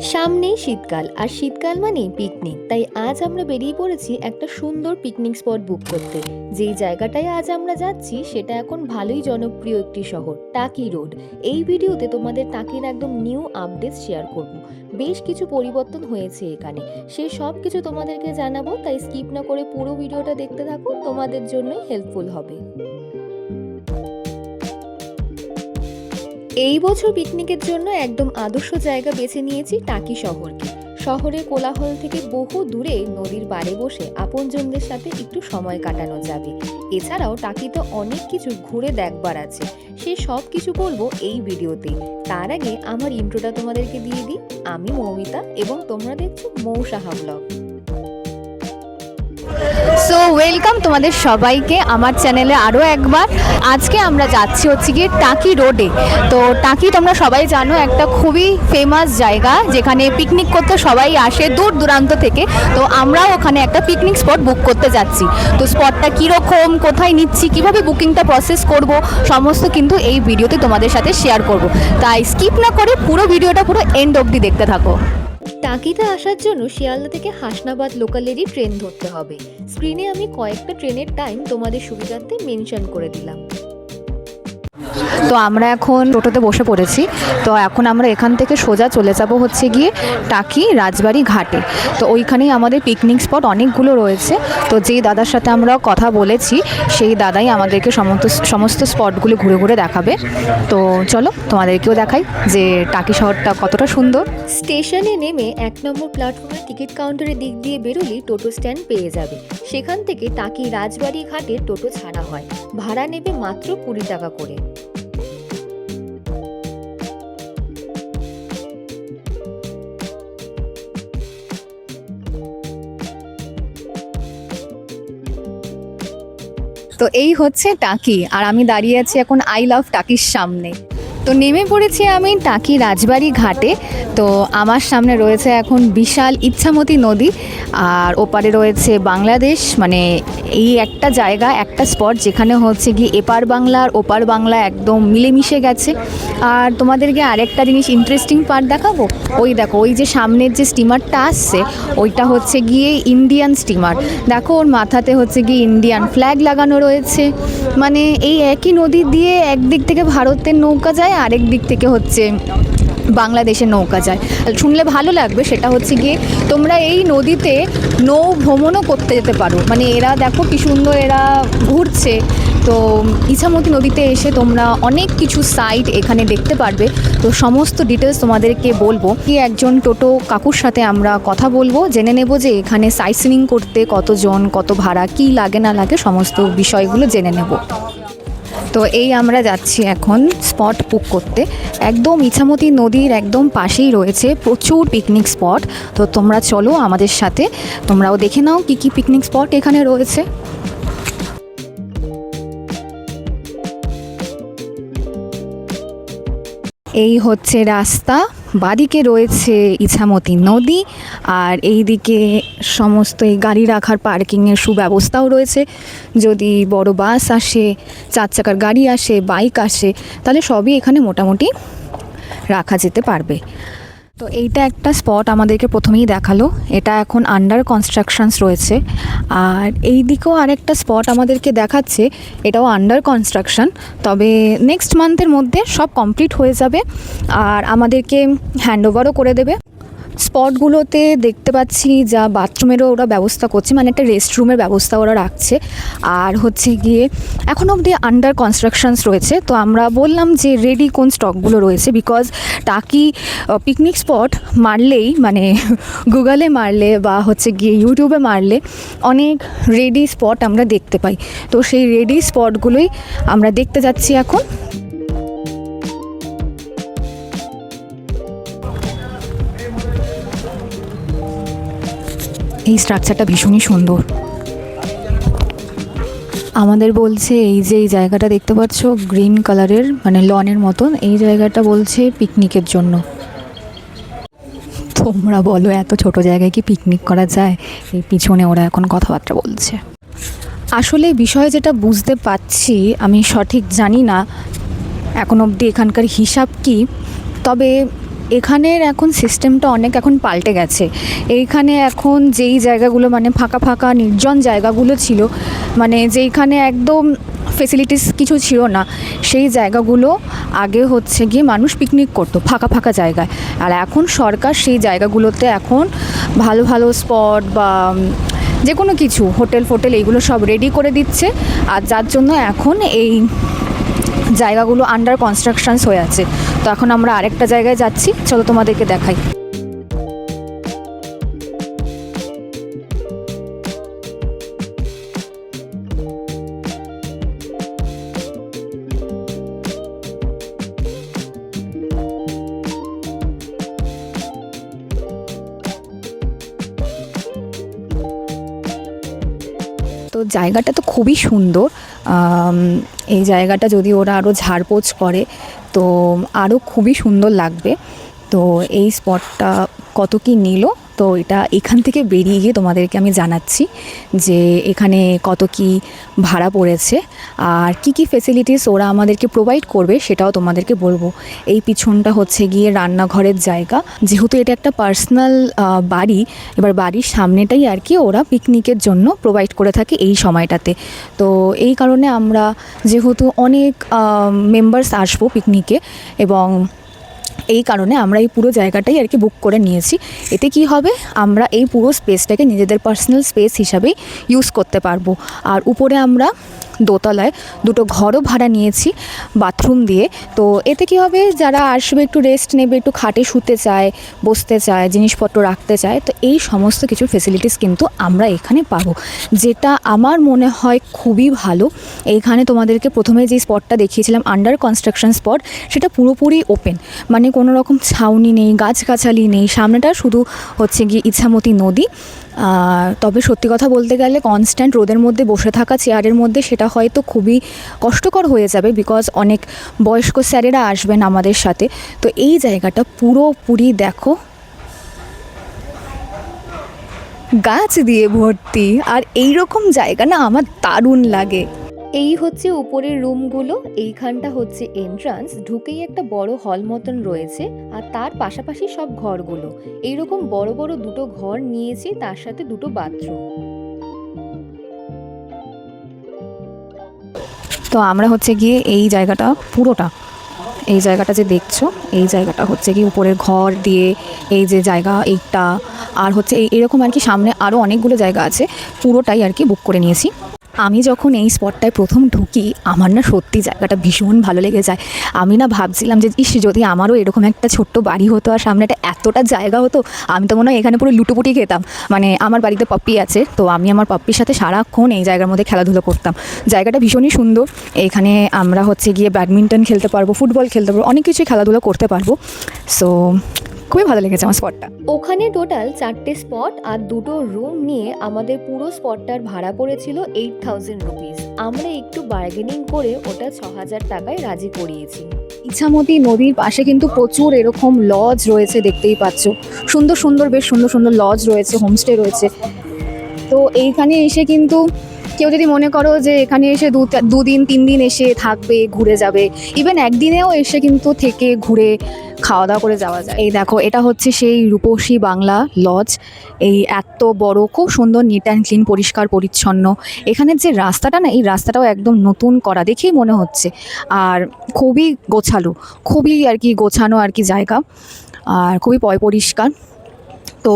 সামনেই শীতকাল, আর শীতকাল মানেই পিকনিক তাই আজ আমরা বেরিয়ে পড়েছি একটা সুন্দর পিকনিক স্পট বুক করতে। যেই জায়গাটায় আজ আমরা যাচ্ছি, সেটা এখন ভালোই জনপ্রিয় একটি শহর, টাকি রোড। এই ভিডিওতে তোমাদের টাকির একদম নিউ আপডেট শেয়ার করব। বেশ কিছু পরিবর্তন হয়েছে এখানে। সে সব কিছু তোমাদেরকে জানাব, তাই স্কিপ না করে পুরো ভিডিওটা দেখতে থাকো, তোমাদের জন্যই হেল্পফুল হবে। এই বছর পিকনিকের জন্য একদম আদর্শ জায়গা বেছে নিয়েছি টাকি শহরকে। শহরের কোলাহল থেকে বহু দূরে নদীর পাড়ে বসে আপনজনদের সাথে একটু সময় কাটানো যাবে। এছাড়াও টাকিতে অনেক কিছু ঘুরে দেখবার আছে। সে সব কিছু বলব এই ভিডিওতে। তার আগে আমার ইন্ট্রোটা তোমাদেরকে দিয়ে দিই। আমি মৌমিতা এবং তোমরা দেখছ মৌ ব্লগ। সো ওয়েলকাম তোমাদের সবাইকে আমার চ্যানেলে আরও একবার। আজকে আমরা যাচ্ছি হচ্ছে গিয়ে টাকি রোডে তো টাকি তোমরা সবাই জানো, একটা খুবই ফেমাস জায়গা, যেখানে পিকনিক করতে সবাই আসে দূর দূরান্ত থেকে। তো আমরাও ওখানে একটা পিকনিক স্পট বুক করতে যাচ্ছি। তো স্পটটা কীরকম, কোথায় নিচ্ছি, কীভাবে বুকিংটা প্রসেস করব, সমস্ত কিন্তু এই ভিডিওতে তোমাদের সাথে শেয়ার করব। তাই স্কিপ না করে পুরো ভিডিওটা পুরো এন্ড অবধি দেখতে থাকো। টাকিতে আসার জন্য শিয়ালদা থেকে হাসনাবাদ লোকালেরই ট্রেন ধরতে হবে। স্ক্রিনে আমি কয়েকটা ট্রেনের টাইম তোমাদের সুবিধার্থে মেনশন করে দিলাম। তো আমরা এখন টোটোতে বসে পড়েছি। তো এখন আমরা এখান থেকে সোজা চলে যাব হচ্ছে গিয়ে টাকি রাজবাড়ি ঘাটে। তো ওইখানেই আমাদের পিকনিক স্পট অনেকগুলো রয়েছে। তো যেই দাদার সাথে আমরা কথা বলেছি, সেই দাদাই আমাদেরকে সমস্ত সমস্ত স্পটগুলো ঘুরে ঘুরে দেখাবে। তো চলো তোমাদেরকেও দেখাই যে টাকি শহরটা কতটা সুন্দর। স্টেশনে নেমে এক নম্বর প্ল্যাটফর্মের টিকিট কাউন্টারের দিক দিয়ে বেরোলেই টোটো স্ট্যান্ড পেয়ে যাবে। সেখান থেকে টাকি রাজবাড়ি ঘাটে টোটো ছাড়া হয়। ভাড়া নেবে মাত্র কুড়ি টাকা করে। তো এই হচ্ছে টাকি, আর আমি দাঁড়িয়ে আছি এখন আই লাভ টাকির সামনে। তো নেমে পড়েছি আমি টাকি রাজবাড়ি ঘাটে তো আমার সামনে রয়েছে এখন বিশাল ইচ্ছামতি নদী আর ওপারে রয়েছে বাংলাদেশ। মানে এই একটা জায়গা, একটা স্পট যেখানে হচ্ছে গিয়ে এপার বাংলা আর ওপার বাংলা একদম মিলেমিশে গেছে। আর তোমাদেরকে আরেকটা জিনিস ইন্টারেস্টিং পার্ট দেখাবো? ওই দেখো, ওই যে সামনের যে স্টিমারটা আসছে, ওইটা হচ্ছে গিয়ে ইন্ডিয়ান স্টিমার দেখো, ওর মাথাতে হচ্ছে গিয়ে ইন্ডিয়ান ফ্ল্যাগ লাগানো রয়েছে। মানে এই একই নদী দিয়ে একদিক থেকে ভারতের নৌকা যায়, আরেক দিক থেকে হচ্ছে বাংলাদেশের নৌকা যায়। শুনলে ভালো লাগবে, সেটা হচ্ছে গিয়ে তোমরা এই নদীতে নৌ ভ্রমণও করতে যেতে পারো। মানে এরা দেখো কি সুন্দর এরা ঘুরছে। তো ইছামতি নদীতে এসে তোমরা অনেক কিছু সাইট এখানে দেখতে পারবে। তো সমস্ত ডিটেলস তোমাদেরকে বলব। কি একজন টোটো কাকুর সাথে আমরা কথা বলব, জেনে নেব যে এখানে সাইট সিনিং করতে কতজন, কত ভাড়া, কি লাগে না লাগে সমস্ত বিষয়গুলো জেনে নেব। তো এই আমরা যাচ্ছি এখন স্পট বুক করতে। একদম ইছামতি নদীর একদম পাশেই রয়েছে প্রচুর পিকনিক স্পট তো তোমরা চলো আমাদের সাথে। তোমরাও দেখে নাও কি কি পিকনিক স্পট এখানে রয়েছে। এই হচ্ছে রাস্তা। বাদিকে রয়েছে ইছামতি নদী আর এই দিকে সমস্ত এই গাড়ি রাখার পার্কিংয়ের সুব্যবস্থাও রয়েছে। যদি বড় বাস আসে, চার চাকার গাড়ি আসে, বাইক আসে, তাহলে সবই এখানে মোটামুটি রাখা যেতে পারবে। তো এইটা একটা স্পট আমাদেরকে প্রথমেই দেখাল। এটা এখন আন্ডার কনস্ট্রাকশানস রয়েছে। আর এই দিকেও আরেকটা স্পট আমাদেরকে দেখাচ্ছে, এটাও আন্ডার কনস্ট্রাকশন তবে নেক্সট মান্থের মধ্যে সব কমপ্লিট হয়ে যাবে। আর আমাদেরকে হ্যান্ডওভারও করে দেবে। স্পটগুলোতে দেখতে পাচ্ছি যা বাথরুমেরও ওরা ব্যবস্থা করছে মানে একটা রেস্টরুমের ব্যবস্থা ওরা রাখছে। আর হচ্ছে গিয়ে এখন অবধি আন্ডার কনস্ট্রাকশনস রয়েছে। তো আমরা বললাম যে রেডি কোন স্টকগুলো রয়েছে বিকজ টাকি পিকনিক স্পট মারলেই মানে গুগলে মারলে বা হচ্ছে গিয়ে ইউটিউবে মারলে অনেক রেডি স্পট আমরা দেখতে পাই। তো সেই রেডি স্পটগুলোই আমরা দেখতে যাচ্ছি এখন। এই স্ট্রাকচারটা ভীষণই সুন্দর। আমাদের বলছে এই যে এই জায়গাটা দেখতে পাচ্ছ গ্রিন কালারের মানে লনের মতন, এই জায়গাটা বলছে পিকনিকের জন্য। তোমরা বলো, এত ছোট জায়গায় কি পিকনিক করা যায়? এই পিছনে ওরা এখন কথাবার্তা বলছে। আসলে বিষয় যেটা বুঝতে পারছি, আমি সঠিক জানি না, এখন অবধি এখানকার হিসাব কি, তবে এখানের এখন সিস্টেমটা অনেক এখন পাল্টে গেছে। এইখানে এখন যেই জায়গাগুলো মানে ফাঁকা ফাঁকা নির্জন জায়গাগুলো ছিল মানে যেইখানে একদম ফেসিলিটিস কিছু ছিল না, সেই জায়গাগুলো আগে হচ্ছে গিয়ে মানুষ পিকনিক করতো ফাঁকা ফাঁকা জায়গায়। আর এখন সরকার সেই জায়গাগুলোতে এখন ভালো ভালো স্পট বা যে কোনো কিছু হোটেল ফোটেল এইগুলো সব রেডি করে দিচ্ছে। আর যার জন্য এখন এই জায়গাগুলো আন্ডার কনস্ট্রাকশনস হয়ে আছে। তো এখন আমরা আরেকটা জায়গায় যাচ্ছি, চলো তোমাদেরকে দেখাই। তো জায়গাটা তো খুবই সুন্দর এই জায়গাটা যদি ওরা আরও ঝাড়পোছ করে, তো আরও খুবই সুন্দর লাগবে। তো এই স্পটটা কত কি নিল? তো এটা এখান থেকে বেরিয়ে গিয়ে তোমাদেরকে আমি জানাচ্ছি যে এখানে কত কি ভাড়া পড়েছে আর কি কি ফেসিলিটিস ওরা আমাদেরকে প্রোভাইড করবে সেটাও তোমাদেরকে বলব। এই পিছনটা হচ্ছে গিয়ে রান্নাঘরের জায়গা। যেহেতু এটা একটা পার্সোনাল বাড়ি, এবার বাড়ির সামনেটাই আর কি ওরা পিকনিকের জন্য প্রোভাইড করে থাকে এই সময়টাতে। তো এই কারণে আমরা যেহেতু অনেক মেম্বার্স আসব পিকনিকে এবং এই কারণে আমরা এই পুরো জায়গাটাই আর কি বুক করে নিয়েছি। এতে কি হবে? আমরা এই পুরো স্পেসটাকে নিজেদের পার্সোনাল স্পেস হিসাবেই ইউজ করতে পারব। আর উপরে আমরা দোতলায় দুটো ঘরও ভাড়া নিয়েছি, বাথরুম দিয়ে। তো এতে কি হবে? যারা আসবে একটু রেস্ট নেবে, একটু খাটে শুতে চায়, বসতে চায়, জিনিসপত্র রাখতে চায়, তো এই সমস্ত কিছু ফেসিলিটিস কিন্তু আমরা এখানে পাবো। যেটা আমার মনে হয় খুবই ভালো। এইখানে তোমাদেরকে প্রথমে যে স্পটটা দেখিয়েছিলাম আন্ডার কনস্ট্রাকশন স্পট সেটা পুরোপুরি ওপেন মানে কোনো রকম ছাউনি নেই গাছগাছালি নেই, সামনেটা শুধু হচ্ছে গিয়ে ইচ্ছামতি নদী। তবে সত্যি কথা বলতে গেলে কনস্ট্যান্ট রোদের মধ্যে বসে থাকা চেয়ারের মধ্যে সেটা হয়তো খুবই কষ্টকর হয়ে যাবে বিকজ অনেক বয়স্ক স্যারেরা আসবেন আমাদের সাথে। তো এই জায়গাটা পুরোপুরি দেখো। গাছ দিয়ে ভর্তি। আর এই রকম জায়গা না আমার দারুণ লাগে। এই হচ্ছে উপরের রুমগুলো, এইখানটা হচ্ছে এন্ট্রান্স ঢুকেই একটা বড় হল মতন রয়েছে আর তার পাশাপাশি সব ঘরগুলো। এইরকম বড় বড় দুটো ঘর নিয়েছি, তার সাথে দুটো বাথরুম তো আমরা হচ্ছে গিয়ে এই জায়গাটা, পুরোটা, এই জায়গাটা যে দেখছ, এই জায়গাটা হচ্ছে কি উপরের ঘর দিয়ে এই যে জায়গা, এইটা, আর হচ্ছে এই, এরকম আর কি সামনে আরও অনেকগুলো জায়গা আছে, পুরোটাই আর কি বুক করে নিয়েছি। আমি যখন এই স্পটটায় প্রথম ঢুকি, আমার না সত্যি জায়গাটা ভীষণ ভালো লেগে যায়। আমি না ভাবছিলাম যে, ইস, যদি আমারও এরকম একটা ছোট্ট বাড়ি হতো আর সামনেটা এতটা জায়গা হতো, আমি তো মনে হয় এখানে পুরো লুটোপুটি খেতাম। মানে আমার বাড়িতে পপ্পি আছে, তো আমি আমার পপ্পির সাথে সারাক্ষণ এই জায়গার মধ্যে খেলাধুলো করতাম। জায়গাটা ভীষণই সুন্দর। এখানে আমরা হচ্ছে গিয়ে ব্যাডমিন্টন খেলতে পারব, ফুটবল খেলতে পারব, অনেক কিছুই খেলাধুলো করতে পারব। সো খুবই ভালো লেগেছে আমার স্পটটা। ওখানে টোটাল চারটে স্পট আর দুটো রুম নিয়ে আমাদের পুরো স্পটটার ভাড়া পড়েছিল এইট থাউজেন্ড রুপিস আমরা একটু বার্গেনিং করে ওটা ছ হাজার টাকায় রাজি করিয়েছি। ইছামতি নদীর পাশে কিন্তু প্রচুর এরকম লজ রয়েছে দেখতেই পাচ্ছ। সুন্দর সুন্দর বেশ সুন্দর সুন্দর লজ রয়েছে হোমস্টে রয়েছে। তো এইখানে এসে কিন্তু কেউ যদি মনে করো যে এখানে এসে দু দুদিন তিন দিন এসে থাকবে, ঘুরে যাবে ইভেন একদিনেও এসে কিন্তু থেকে ঘুরে খাওয়া দাওয়া করে যাওয়া যায়। এই দেখো, এটা হচ্ছে সেই রূপসী বাংলা লজ এই এত বড়, খুব সুন্দর নিট অ্যান্ড ক্লিন পরিষ্কার, পরিচ্ছন্ন। এখানের যে রাস্তাটা না, এই রাস্তাটাও একদম নতুন করা, দেখেই মনে হচ্ছে। আর খুবই গোছালো, খুবই আর কি গোছানো আর কি জায়গা। আর খুবই পয় পরিষ্কার তো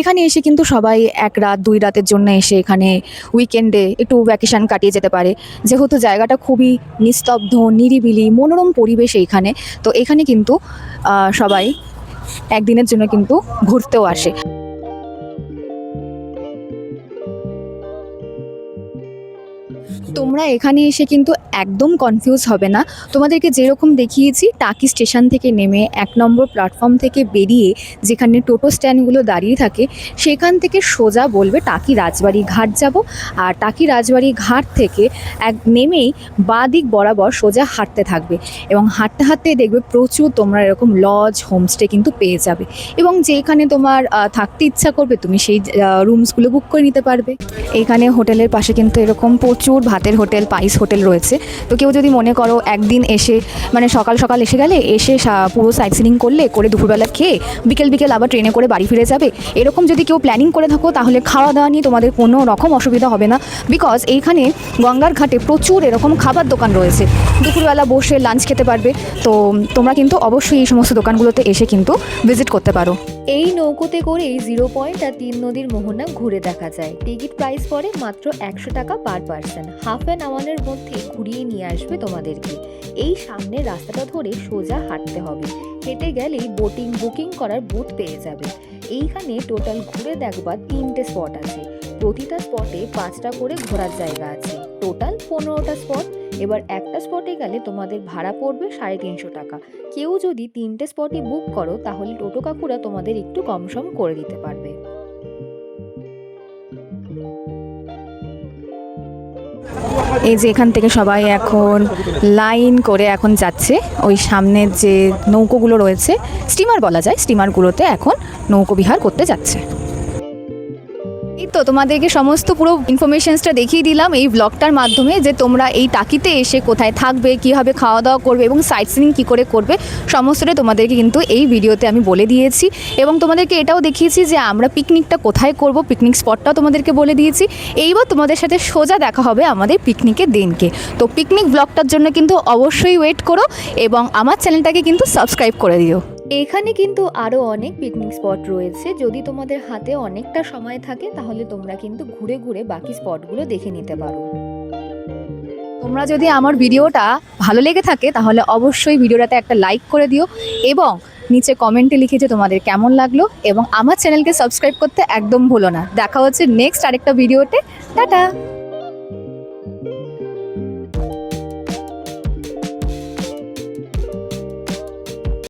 এখানে এসে কিন্তু সবাই এক রাত, দুই রাতের জন্য এসে এখানে উইকেন্ডে একটু ভ্যাকেশান কাটিয়ে যেতে পারে। যেহেতু জায়গাটা খুবই নিস্তব্ধ, নিরিবিলি, মনোরম পরিবেশ এইখানে তো এখানে কিন্তু সবাই একদিনের জন্য কিন্তু ঘুরতেও আসে। তোমরা এখানে এসে কিন্তু একদম কনফিউজ হবে না। তোমাদেরকে যেরকম দেখিয়েছি, টাকি স্টেশন থেকে নেমে এক নম্বর প্ল্যাটফর্ম থেকে বেরিয়ে যেখানে টোটো স্ট্যান্ডগুলো দাঁড়িয়ে থাকে, সেখান থেকে সোজা বলবে টাকি রাজবাড়ি ঘাট যাব। আর টাকি রাজবাড়ি ঘাট থেকে এক নেমেই বাঁ দিক বরাবর সোজা হাঁটতে থাকবে এবং হাঁটতে হাঁটতে দেখবে প্রচুর তোমরা এরকম লজ হোমস্টে কিন্তু পেয়ে যাবে। এবং যেখানে তোমার থাকতে ইচ্ছা করবে, তুমি সেই রুমসগুলো বুক করে নিতে পারবে। এখানে হোটেলের পাশে কিন্তু এরকম প্রচুর ভাতের হোটেল পাইস হোটেল রয়েছে। তো কেউ যদি মনে করো একদিন এসে মানে সকাল সকাল এসে গেলে, এসে পুরো সাইট সিনিং করলে, করে দুপুরবেলা খেয়ে বিকেল বিকেল আবার ট্রেনে করে বাড়ি ফিরে যাবে। এরকম যদি কেউ প্ল্যানিং করে থাকো, তাহলে খাওয়া দাওয়া নিয়ে তোমাদের কোনো রকম অসুবিধা হবে না। বিকজ এইখানে গঙ্গার ঘাটে প্রচুর এরকম খাবার দোকান রয়েছে। দুপুরবেলা বসে লাঞ্চ খেতে পারবে। তো তোমরা কিন্তু অবশ্যই এই সমস্ত দোকানগুলোতে এসে কিন্তু ভিজিট করতে পারো। এই নৌকোতে করেই জিরো পয়েন্ট আর তিন নদীর মোহনা ঘুরে দেখা যায়। টিকিট প্রাইস পড়ে মাত্র একশো টাকা পার পার্সন হাফ অ্যান আওয়ারের মধ্যে ঘুরিয়ে নিয়ে আসবে তোমাদেরকে। এই সামনের রাস্তাটা ধরে সোজা হাঁটতে হবে। হেঁটে গেলেই বোটিং বুকিং করার বুথ পেয়ে যাবে। এইখানে টোটাল ঘুরে দেখবার তিনটে স্পট আছে। প্রতিটা স্পটে পাঁচটা করে ঘোরার জায়গা আছে। টোটাল পনেরোটা স্পট এবার একটা স্পটে গেলে তোমাদের ভাড়া পড়বে সাড়ে তিনশো টাকা। কেউ যদি তিনটে স্পটে বুক করো, তাহলে টোটো কাকুরা তোমাদের একটু কম সম করে দিতে পারবে। এই যে এখান থেকে সবাই এখন লাইন করে এখন যাচ্ছে। ওই সামনের যে নৌকোগুলো রয়েছে স্টিমার বলা যায় স্টিমারগুলোতে এখন নৌকো বিহার করতে যাচ্ছে। তো তোমাদেরকে সমস্ত পুরো ইনফরমেশনসটা দেখিয়ে দিলাম এই ব্লগটার মাধ্যমে যে তোমরা এই টাকিতে এসে কোথায় থাকবে, কীভাবে খাওয়া দাওয়া করবে এবং সাইট সিনিং কী করে করবে সমস্তটাই তোমাদেরকে কিন্তু এই ভিডিওতে আমি বলে দিয়েছি। এবং তোমাদেরকে এটাও দেখিয়েছি যে আমরা পিকনিকটা কোথায় করব পিকনিক স্পটটাও তোমাদেরকে বলে দিয়েছি। এইবার তোমাদের সাথে সোজা দেখা হবে আমাদের পিকনিকের দিনকে। তো পিকনিক ব্লগটার জন্য কিন্তু অবশ্যই ওয়েট করো এবং আমার চ্যানেলটাকে কিন্তু সাবস্ক্রাইব করে দিও। এখানে কিন্তু আরও অনেক পিকনিক স্পট রয়েছে। যদি তোমাদের হাতে অনেকটা সময় থাকে, তাহলে তোমরা কিন্তু ঘুরে ঘুরে বাকি স্পটগুলো দেখে নিতে পারো। তোমরা যদি আমার ভিডিওটা ভালো লেগে থাকে, তাহলে অবশ্যই ভিডিওটাতে একটা লাইক করে দিও এবং নিচে কমেন্টে লিখে যে তোমাদের কেমন লাগল এবং আমার চ্যানেলকে সাবস্ক্রাইব করতে একদম ভুলো না। দেখা হচ্ছে নেক্সট আরেকটা ভিডিওতে টাটা!